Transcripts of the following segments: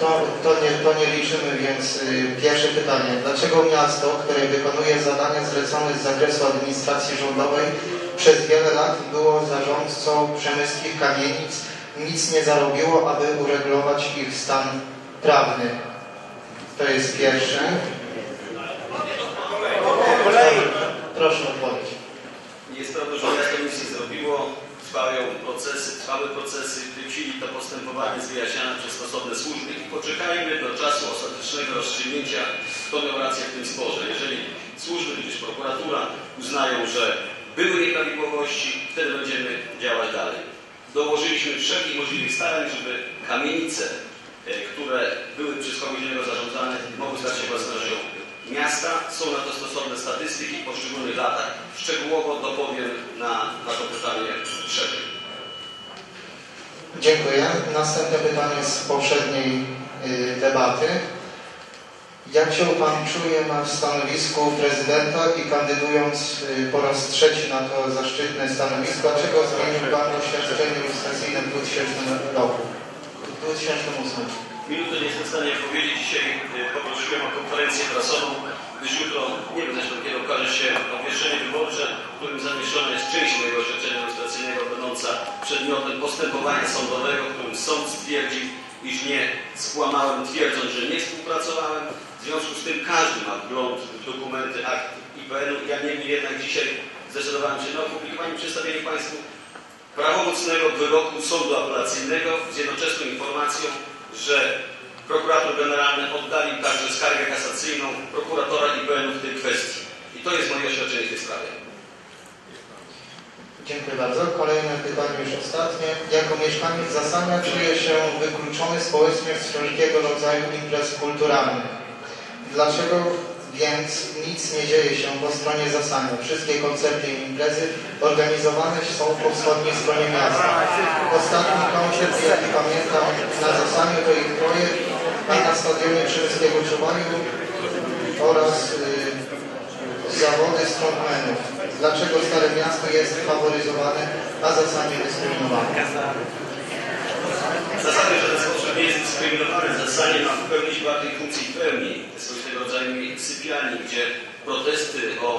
To, to, nie, to nie liczymy, więc y, pierwsze pytanie. Dlaczego miasto, które wykonuje zadania zlecone z zakresu administracji rządowej przez wiele lat było zarządcą przemyskich kamienic, nic nie zarobiło, aby uregulować ich stan prawny? To jest pierwsze. Po kolei. Proszę odpowiedzieć. Jest prawdą, że miasto nic nie zrobiło, trwają procesy, trwały procesy, w tej chwili to postępowanie jest wyjaśniane przez stosowne służby i poczekajmy do czasu ostatecznego rozstrzygnięcia, kto miał rację w tym sporze. Jeżeli służby, tudzież prokuratura uznają, że były nieprawidłowości, wtedy będziemy działać dalej. Dołożyliśmy wszelkich możliwych starań, żeby kamienice, e, które były przez kogoś innego zarządzane, mogły stać się własnością miasta. Są na to stosowne statystyki w poszczególnych latach. Szczegółowo dopowiem na, na to pytanie szerzej. Dziękuję. Następne pytanie z poprzedniej y, debaty. Jak się Pan czuje na stanowisku prezydenta i kandydując y, po raz trzeci na to zaszczytne stanowisko, dlaczego zmienił Pan oświadczenie ilustracyjne w 2000 roku? W 2008. Minuty nie jestem w stanie powiedzieć. Dzisiaj e, poprosiłem o konferencję prasową, gdyż jutro, nie wiem zresztą kiedy okaże się obwieszczenie wyborcze, w którym zamieszczona jest część mojego oświadczenia ilustracyjnego będąca przedmiotem postępowania sądowego, w którym sąd stwierdził, iż nie skłamałem, twierdząc, że nie współpracowałem. W związku z tym każdy ma wgląd w dokumenty akt IPN-u. Ja niemniej jednak dzisiaj zdecydowałem się na opublikowanie i przedstawienie Państwu prawomocnego wyroku sądu apelacyjnego z jednoczesną informacją, że prokurator generalny oddalił także skargę kasacyjną prokuratora IPN-u w tej kwestii. I to jest moje oświadczenie w tej sprawie. Dziękuję bardzo. Kolejne pytanie, już ostatnie. Jako mieszkaniec Zasania czuję się wykluczony społecznie z wszelkiego rodzaju imprez kulturalnych. Dlaczego więc nic nie dzieje się po stronie Zasania? Wszystkie koncerty i imprezy organizowane są po wschodniej stronie miasta. Ostatni koncert, jaki pamiętam na Zasaniu, to ich projekt a na stadionie Przemyskiego Czuwaniu oraz y, zawody strongmenów. Dlaczego Stare Miasto jest faworyzowane, a Zasanie dyskryminowane? Zasady, że nie jest dyskryminowany, w zasadzie ma pełnić bardziej funkcji w pełni swoistego rodzaju sypialni, gdzie protesty o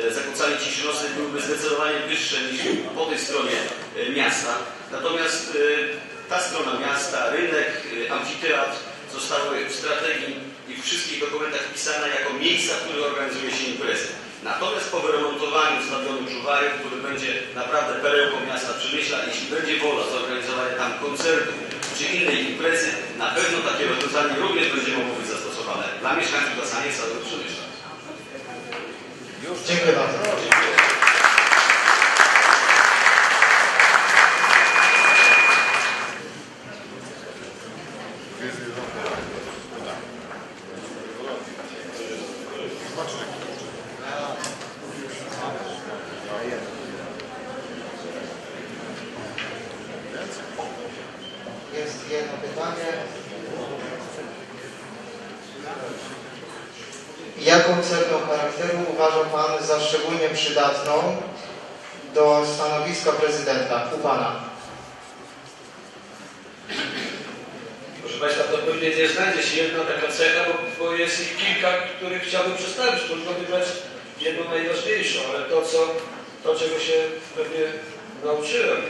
e, zakłócanie ciszy nocnej byłyby zdecydowanie wyższe niż po tej stronie e, miasta. Natomiast e, ta strona miasta, rynek, amfiteatr zostały w strategii i w wszystkich dokumentach wpisane jako miejsca, w których organizuje się imprezy. Natomiast po wyremontowaniu stadionu Czuwary, który będzie naprawdę perełką miasta Przemyśla, jeśli będzie wola zorganizowania tam koncertu czy innej imprezy, na pewno takie rozwiązanie również będzie mogło być zastosowane dla mieszkańców Zasanie i całego Przemyśla. Dziękuję bardzo. Jest jedno pytanie. Jaką cechę charakteru uważa Pan za szczególnie przydatną do stanowiska prezydenta u Pana? Proszę Państwa, to pewnie nie znajdzie się jedna taka cecha, bo, bo jest ich kilka, których chciałbym przedstawić. Trudno wybrać jedną najważniejszą, ale to, co, to czego się pewnie nauczyłem,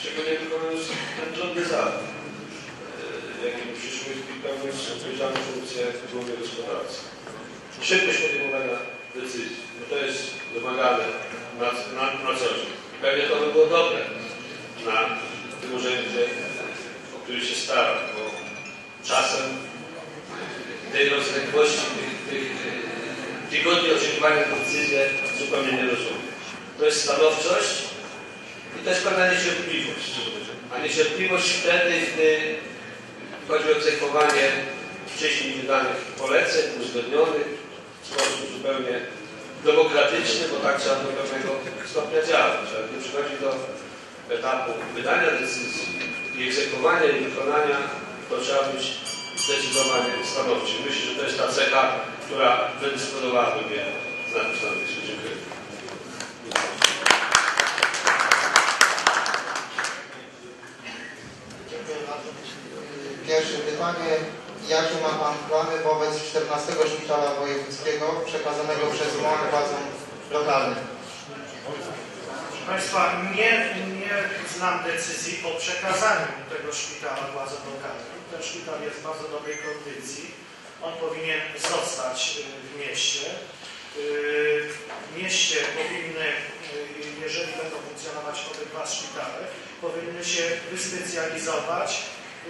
szczególnie wykonując ten trudny zawód, jakim przyszły pełnić odpowiedzialną funkcję w głównej gospodarce. Szybkość podejmowania decyzji, bo to jest wymagane na, na, na co dzień. Pewnie to by było dobre na tym urzędzie, o który się stara, bo czasem tej rozległości, tych, tych tygodni oczekiwania na decyzję zupełnie nie rozumiem. To jest stanowczość i to jest pewna niecierpliwość. A niecierpliwość wtedy, gdy chodzi o egzekwowanie wcześniej wydanych poleceń, uzgodnionych w sposób zupełnie demokratyczny, bo tak trzeba do pewnego stopnia działać. Ale gdy przychodzi do etapu wydania decyzji i egzekwowania i wykonania, to trzeba być zdecydowanie stanowczym. Myślę, że to jest ta cecha, która wydysponowałaby mnie na tym stanowisku. Dziękuję. Dziękuję bardzo. Pytanie. Jakie ma Pan plany wobec 14 szpitala wojewódzkiego przekazanego przez MON władzom lokalnym? Proszę Państwa, nie, nie znam decyzji o przekazaniu tego szpitala władzom lokalnym. Ten szpital jest w bardzo dobrej kondycji. On powinien zostać y, w mieście. Y, W mieście powinny, y, jeżeli będą funkcjonować obydwa szpitale, powinny się wyspecjalizować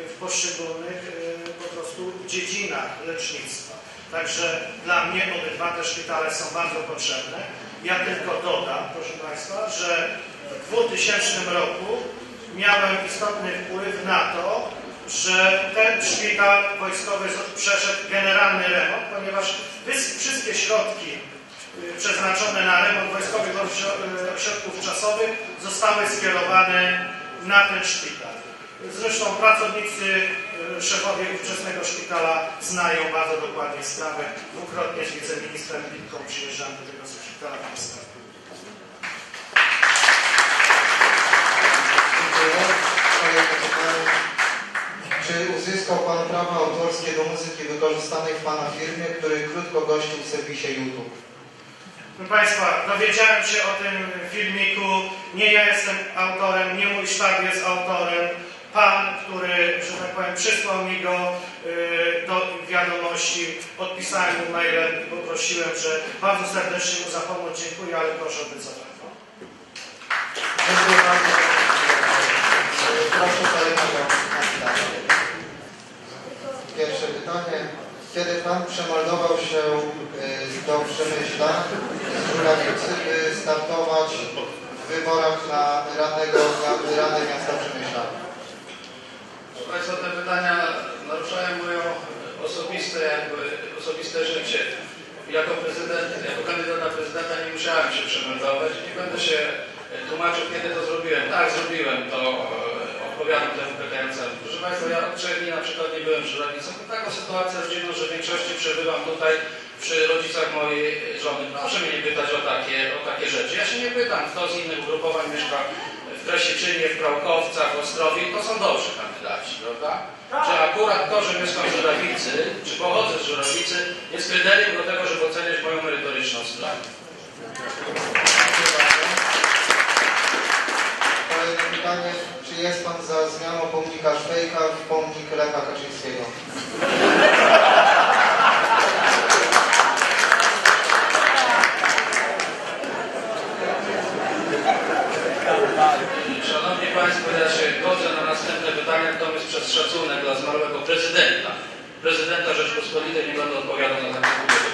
w poszczególnych y, po prostu dziedzinach lecznictwa. Także dla mnie obydwa te szpitale są bardzo potrzebne. Ja tylko dodam, proszę Państwa, że w 2000 roku miałem istotny wpływ na to, że ten szpital wojskowy przeszedł generalny remont, ponieważ wszystkie środki y, przeznaczone na remont wojskowych y, ośrodków czasowych zostały skierowane na ten szpital. Zresztą pracownicy, y, szefowie ówczesnego szpitala znają bardzo dokładnie sprawę. Dwukrotnie z wiceministrem Witką przyjeżdżam do tego szpitala w Polsce. Czy uzyskał Pan prawa autorskie do muzyki wykorzystanej w Pana firmie, który krótko gościł w serwisie YouTube? Proszę Państwa, dowiedziałem się o tym filmiku. Nie ja jestem autorem, nie mój sztab jest autorem. Pan, który, że tak powiem, przysłał mi go y, do wiadomości, odpisałem mu mailem i poprosiłem, że bardzo serdecznie mu za pomoc dziękuję, ale proszę o wycofanie. Dziękuję bardzo. Proszę kolejnego. Pierwsze pytanie. Kiedy Pan przemeldował się y, do Przemyśla z Żurawicy, by startować w wyborach na radnego na Radę Miasta Przemyśla? Proszę Państwa, te pytania naruszają moje osobiste, jakby, osobiste życie. Jako prezydent, jako kandydat na prezydenta nie musiałem się przemeldować. Nie będę się tłumaczył, kiedy to zrobiłem. Tak, zrobiłem to, e, odpowiadam temu pytającemu. Proszę Państwa, ja od trzech dni na przykład nie byłem Żurawicach. To taką sytuację rodzinną, że w większości przebywam tutaj przy rodzicach mojej żony. Proszę mnie nie pytać o takie, o takie rzeczy. Ja się nie pytam, kto z innych ugrupowań mieszka w Krasiczynie, w Prałkowcach, w Ostrowie i to są dobrzy kandydaci, prawda? Czy akurat to, że mieszkam w Żurawicy, czy pochodzę z Żurawicy, jest kryterium do tego, żeby oceniać moją merytoryczną sprawę. Kolejne pytanie. Czy jest Pan za zmianą pomnika Szwejka w pomnik Lecha Kaczyńskiego? Szanowni Państwo, ja się godzę na następne przez szacunek dla zmarłego prezydenta, prezydenta Rzeczpospolitej nie będę odpowiadał na takie pytania.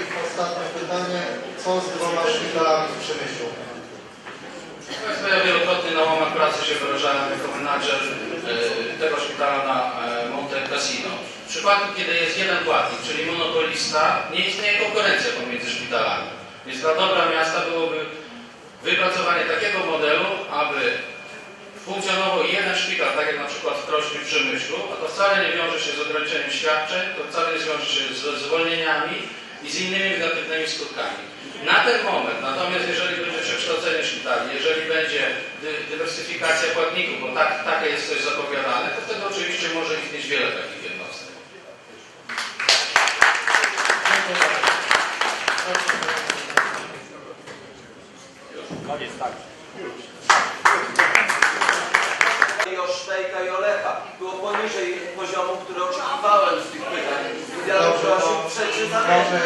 I ostatnie pytanie. Co z dwoma szpitalami w Przemyślu? Proszę Państwa, ja wielokrotnie na łamach pracy się wyrażałem jako menadżer e, tego szpitala na e, Monte Cassino. W przypadku, kiedy jest jeden płatnik, czyli monopolista, nie istnieje konkurencja pomiędzy szpitalami. Więc dla dobra miasta byłoby wypracowanie takiego modelu, aby funkcjonował jeden szpital, tak jak na przykład w Krośnie w Przemyślu, a to wcale nie wiąże się z ograniczeniem świadczeń, to wcale nie wiąże się z zwolnieniami i z innymi negatywnymi skutkami. Na ten moment, natomiast jeżeli będzie przekształcenie szpitali, jeżeli będzie dy, dywersyfikacja płatników, bo tak, takie jest coś zapowiadane, to wtedy oczywiście może istnieć wiele takich jednostek. Dziękuję bardzo. I o Szwejka i Olecha. Było poniżej poziomu, który oczekiwałem z tych pytań. Ja Dobrze, prosił to przeczytanie. może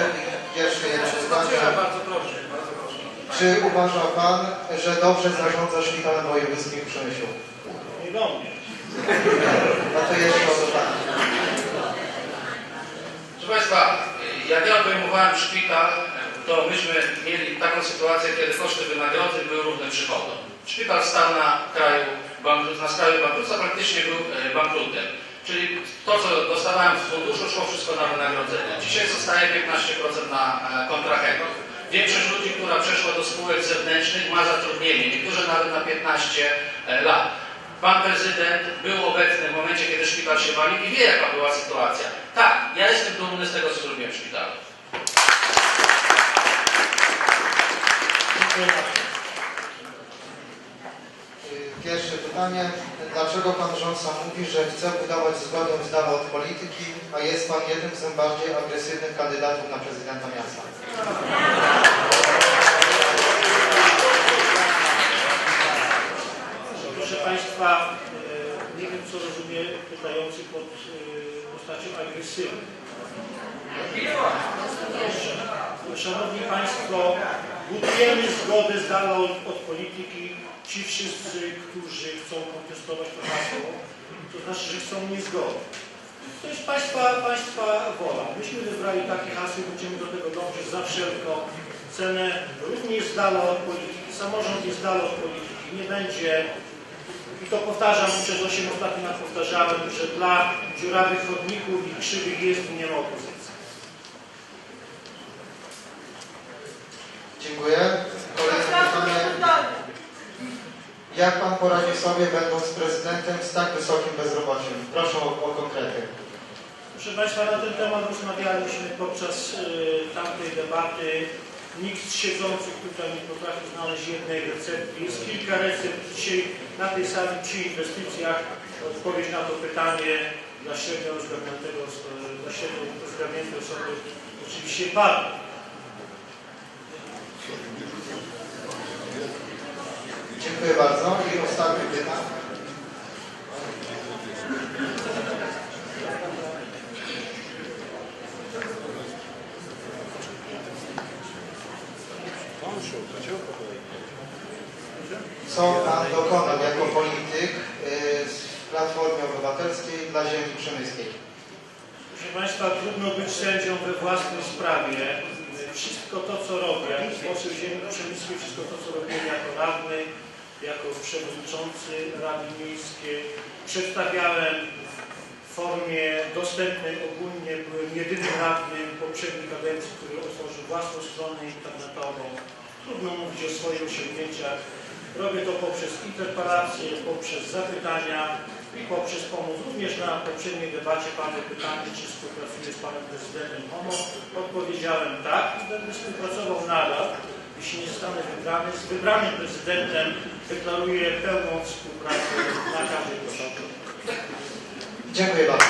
jeszcze jedno pytanie. Bardzo proszę, bardzo proszę. Czy uważa Pan, że dobrze zarządza Szpitalem Wojewódzkim w Przemyślu? Nie do mnie. No to jeszcze o to Pana. Proszę Państwa, jak ja obejmowałem szpital, to myśmy mieli taką sytuację, kiedy koszty wynagrodzeń były równe przychodom. Szpital stał na kraju, na skraju bankructwa, praktycznie był e, bankrutem. Czyli to, co dostawałem z funduszu, szło wszystko na wynagrodzenia. Dzisiaj zostaje 15% na e, kontrahentów. Większość ludzi, która przeszła do spółek zewnętrznych, ma zatrudnienie, niektórzy nawet na 15 e, lat. Pan prezydent był obecny w momencie, kiedy szpital się walił i wie, jaka była sytuacja. Tak, ja jestem dumny z tego, co zrobiłem w szpitalu. Dziękuję bardzo. Pierwsze pytanie. Dlaczego pan rządca mówi, że chce budować zgodę dala od polityki, a jest pan jednym z najbardziej agresywnych kandydatów na prezydenta miasta? Proszę Państwa, e, nie wiem co rozumie pytający pod e, postacią agresywną. Szanowni Państwo, budujemy zgodę z dala od, od polityki. Ci wszyscy, którzy chcą kontestować to hasło, to znaczy, że chcą niezgody. To jest Państwa, państwa wola. Myśmy wybrali takie hasło i będziemy do tego dążyć za wszelką cenę. Również z dala od polityki. Samorząd jest dala od polityki. Nie będzie i to powtarzam, przez 8 ostatnich lat powtarzałem, że dla dziurawych chodników i krzywych jest nie ma opozycji. Dziękuję. Kolejne pytanie. Jak pan poradzi sobie, będąc prezydentem z tak wysokim bezrobociem? Proszę o, o konkrety. Proszę Państwa, na ten temat rozmawialiśmy podczas y, tamtej debaty. Nikt z siedzących tutaj nie potrafi znaleźć jednej recepty. Jest kilka recept dzisiaj na tej sali przy inwestycjach. Odpowiedź na to pytanie dla średnio rozgarniętego, y, dla średnio rozgarniętej osoby oczywiście padło. Dziękuję bardzo. I ostatnie pytanie. Co Pan dokonał jako polityk y, w Platformie Obywatelskiej dla ziemi przemyskiej? Proszę Państwa, trudno być sędzią we własnej sprawie. Wszystko to, co robię, poseł ziemi przemyskiej, wszystko to, co robiłem jako radny, jako przewodniczący Rady Miejskiej, przedstawiałem w formie dostępnej ogólnie. Byłem jedynym radnym poprzedniej kadencji, który otworzył własną stronę internetową. Trudno mówić o swoich osiągnięciach. Robię to poprzez interpelacje, poprzez zapytania i poprzez pomoc. Również na poprzedniej debacie padło pytanie, czy współpracuję z panem prezydentem Homo. Odpowiedziałem tak i będę współpracował nadal. Jeśli nie zostanę wybrany, z wybranym prezydentem deklaruję pełną współpracę na każdej poziomie. Dziękuję bardzo.